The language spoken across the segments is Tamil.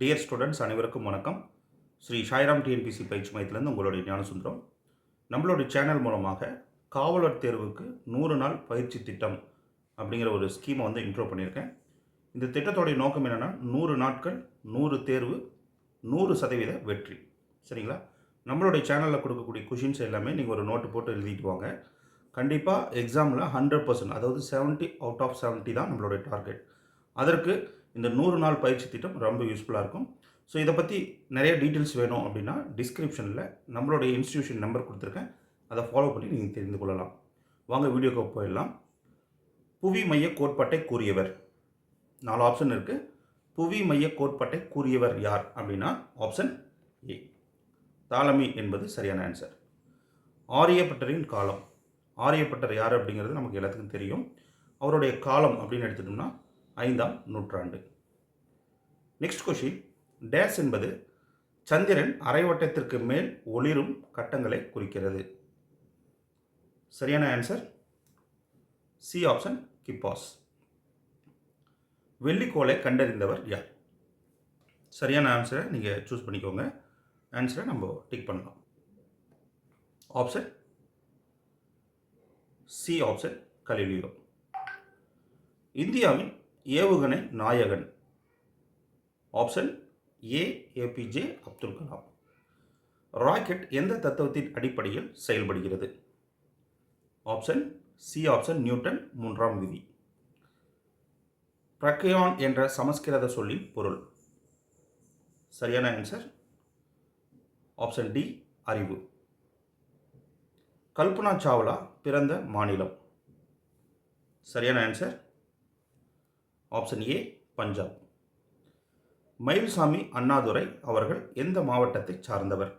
டியர் ஸ்டூடெண்ட்ஸ் அனைவருக்கும் வணக்கம். ஸ்ரீ சாய்ராம் டிஎன்பிசி பயிற்சி மையத்திலேருந்து உங்களுடைய ஞானசுந்தரம். நம்மளுடைய சேனல் மூலமாக காவலர் தேர்வுக்கு நூறு நாள் பயிற்சி திட்டம் அப்படிங்கிற ஒரு ஸ்கீமை வந்து இன்ட்ரோ பண்ணியிருக்கேன். இந்த திட்டத்தோடைய நோக்கம் என்னென்னா நூறு நாட்கள் நூறு தேர்வு நூறு சதவீத வெற்றி. சரிங்களா? நம்மளுடைய சேனலில் கொடுக்கக்கூடிய கொஷின்ஸ் எல்லாமே நீங்கள் ஒரு நோட்டு போட்டு எழுதிட்டு வாங்க. கண்டிப்பாக எக்ஸாமில் ஹண்ட்ரட் பர்சன்ட் அதாவது 70 அவுட் ஆஃப் 70 தான் நம்மளுடைய டார்கெட் அதற்கு இந்த நூறு நாள் பயிற்சி திட்டம் ரொம்ப யூஸ்ஃபுல்லாக இருக்கும். ஸோ இதை பற்றி நிறைய டீட்டெயில்ஸ் வேணும் அப்படின்னா டிஸ்கிரிப்ஷனில் நம்மளுடைய இன்ஸ்டியூஷன் நம்பர் கொடுத்துருக்கேன். அதை ஃபாலோ பண்ணி நீங்கள் தெரிந்து கொள்ளலாம். வாங்க வீடியோக்கு போயிடலாம். புவி மைய கோட்பாட்டை கூறியவர். நாலு ஆப்ஷன் இருக்குது புவி மைய கோட்பாட்டை கூறியவர் யார் அப்படின்னா ஆப்ஷன் ஏ தாலமி என்பது சரியான ஆன்சர் ஆரியப்பட்டரின் காலம். ஆரியப்பட்டர் யார் அப்படிங்கிறது நமக்கு எல்லாத்துக்கும் தெரியும். அவருடைய காலம் அப்படின்னு எடுத்துட்டோம்னா ஐந்தாம் நூற்றாண்டு. நெக்ஸ்ட் கொஷின் டேஸ் என்பது சந்திரன் அரைவட்டத்திற்கு மேல் ஒளிரும் கட்டங்களை குறிக்கிறது. சரியான ஆன்சர் சி ஆப்ஷன் கிப்பாஸ் வெள்ளிக்கோளை கண்டறிந்தவர் யார்? சரியான ஆன்சரை நீங்கள் சூஸ் பண்ணிக்கோங்க. ஆன்சரை நம்ம டிக் பண்ணலாம். ஆப்ஷன் சி ஆப்ஷன் கலிலியோ இந்தியாவின் ஏவுகணை நாயகன். Option A A P J Abdul Kalam. Rocket எந்த தத்துவத்தின் அடிப்படையில் செயல்படுகிறது? ஆப்ஷன் சி ஆப்ஷன் நியூட்டன் மூன்றாம் விதி. பிரக்யான் என்ற சமஸ்கிருத சொல்லின் பொருள். சரியான ஆன்சர் ஆப்ஷன் டி அறிவு. கல்பனா சாவ்லா பிறந்த மாநிலம். சரியான answer option A Punjab. Mayilsamy Annadurai அவர்கள் எந்த மாவட்டத்தை சார்ந்தவர்?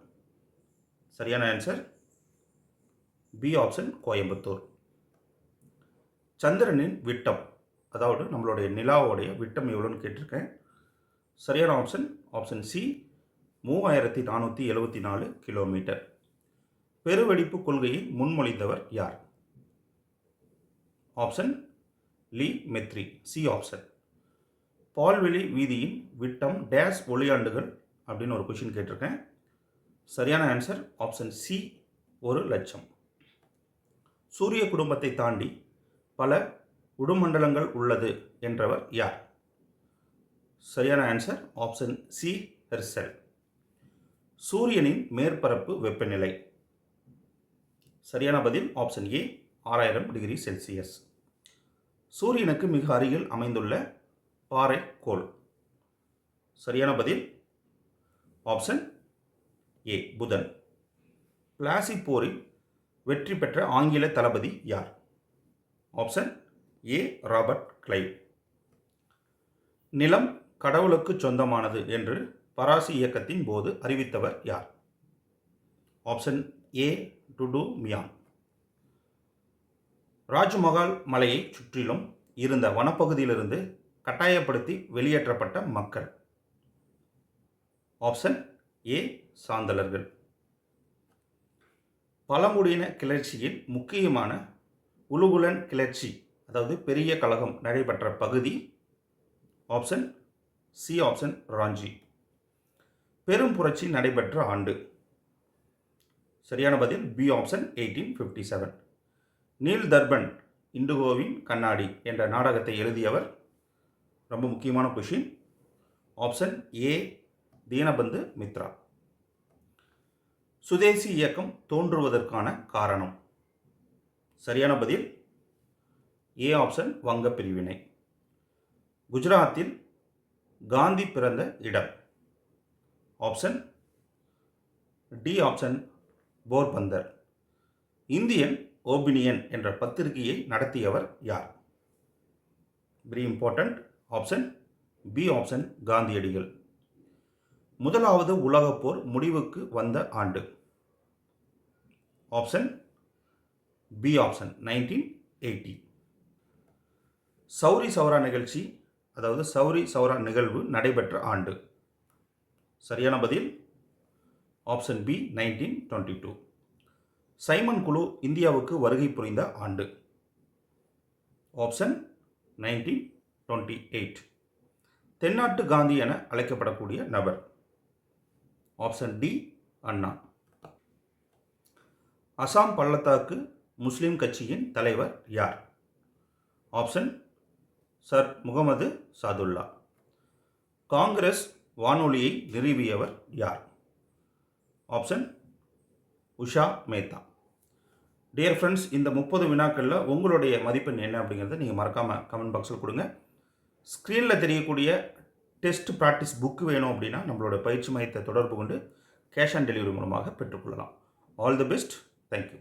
சரியான ஆன்சர் பி ஆப்ஷன் கோயம்புத்தூர். சந்திரனின் விட்டம் அதாவது நம்மளுடைய நிலாவோடைய விட்டம் எவ்வளோன்னு கேட்டிருக்கேன். சரியான ஆப்ஷன் ஆப்ஷன் சி மூவாயிரத்தி நானூற்றி எழுபத்தி நாலு கிலோமீட்டர் பெருவெடிப்பு கொள்கையை முன்மொழிந்தவர் யார்? Option Lemaitre C option பால்வெளி வீதியின் விட்டம் டேஸ் ஒளியாண்டுகள் அப்படின்னு ஒரு கொஷின் கேட்டிருக்கேன். சரியான ஆன்சர் ஆப்ஷன் சி ஒரு லட்சம். சூரிய குடும்பத்தை தாண்டி பல உடுமண்டலங்கள் உள்ளது என்றவர் யார்? சரியான ஆன்சர் ஆப்ஷன் சி ஹெர்சல் சூரியனின் மேற்பரப்பு வெப்பநிலை. சரியான பதில் ஆப்ஷன் ஏ ஆறாயிரம் டிகிரி செல்சியஸ் சூரியனுக்கு மிக அருகில் அமைந்துள்ள பாறை கோள். சரியான பதில்? ஆப்ஷன் ஏ புதன். பிளாசி போரில் வெற்றி பெற்ற ஆங்கில தளபதி யார்? ஆப்ஷன் ஏ ராபர்ட் கிளைவ் நிலம் கடவுளுக்கு சொந்தமானது என்று பராசி இயக்கத்தின் போது அறிவித்தவர் யார்? ஆப்ஷன் ஏ டுடு மியான் ராஜ்மஹால் மலையை சுற்றிலும் இருந்த வனப்பகுதியிலிருந்து கட்டாயப்படுத்தி வெளியேற்றப்பட்ட மக்கள். ஆப்ஷன் ஏ சாந்தலர்கள். பழங்குடியின கிளர்ச்சியில் முக்கியமான உலுகுலன் கிளர்ச்சி அதாவது பெரிய கழகம் நடைபெற்ற பகுதி. Option C option Ranchi. பெரும் புரட்சி நடைபெற்ற ஆண்டு. சரியான பதில் B option eighteen fifty seven. Neel Darpan இண்டுகோவின் கண்ணாடி என்ற நாடகத்தை எழுதியவர் ரொம்ப முக்கியமான question option A Dinabandhu Mitra. Swadeshi இயக்கம் தோன்றுவதற்கான காரணம். சரியான பதில்? ஏ ஆப்ஷன் வங்க பிரிவினை குஜராத்தில் காந்தி பிறந்த இடம். Option D option Porbandar. Indian Opinion என்ற பத்திரிகையை நடத்தியவர் யார்? Very important option B option காந்தியடிகள். முதலாவது உலகப் போர் முடிவுக்கு வந்த ஆண்டு. Option B option nineteen eighty Chauri Chaura நிகழ்ச்சி அதாவது சௌரி சௌரா நிகழ்வு நடைபெற்ற ஆண்டு. சரியான பதில்? Option B nineteen twenty two Simon குழு இந்தியாவுக்கு வருகை புரிந்த ஆண்டு. Option nineteen twenty eight. தென்னாட்டு காந்தி என அழைக்கப்படக்கூடிய நபர். ஆப்ஷன் டி அண்ணா. அசாம் பள்ளத்தாக்கு முஸ்லிம் கட்சியின் தலைவர் யார்? Option sir Muhammad Saadulla. Congress வானொலியை நிறுவியவர் யார்? Option Usha Mehta. Dear friends இந்த முப்பது வினாக்களில் உங்களுடைய மதிப்பெண் என்ன அப்படிங்கிறத நீங்கள் மறக்காமல் கமெண்ட் பாக்ஸில் கொடுங்க. ஸ்க்ரீனில் தெரியக்கூடிய டெஸ்ட் ப்ராக்டிஸ் புக் வேணும் அப்படின்னா நம்மளோட பயிற்சி மையத்தை தொடர்பு கொண்டு கேஷ் ஆன் டெலிவரி மூலமாக பெற்றுக்கொள்ளலாம். All the best thank you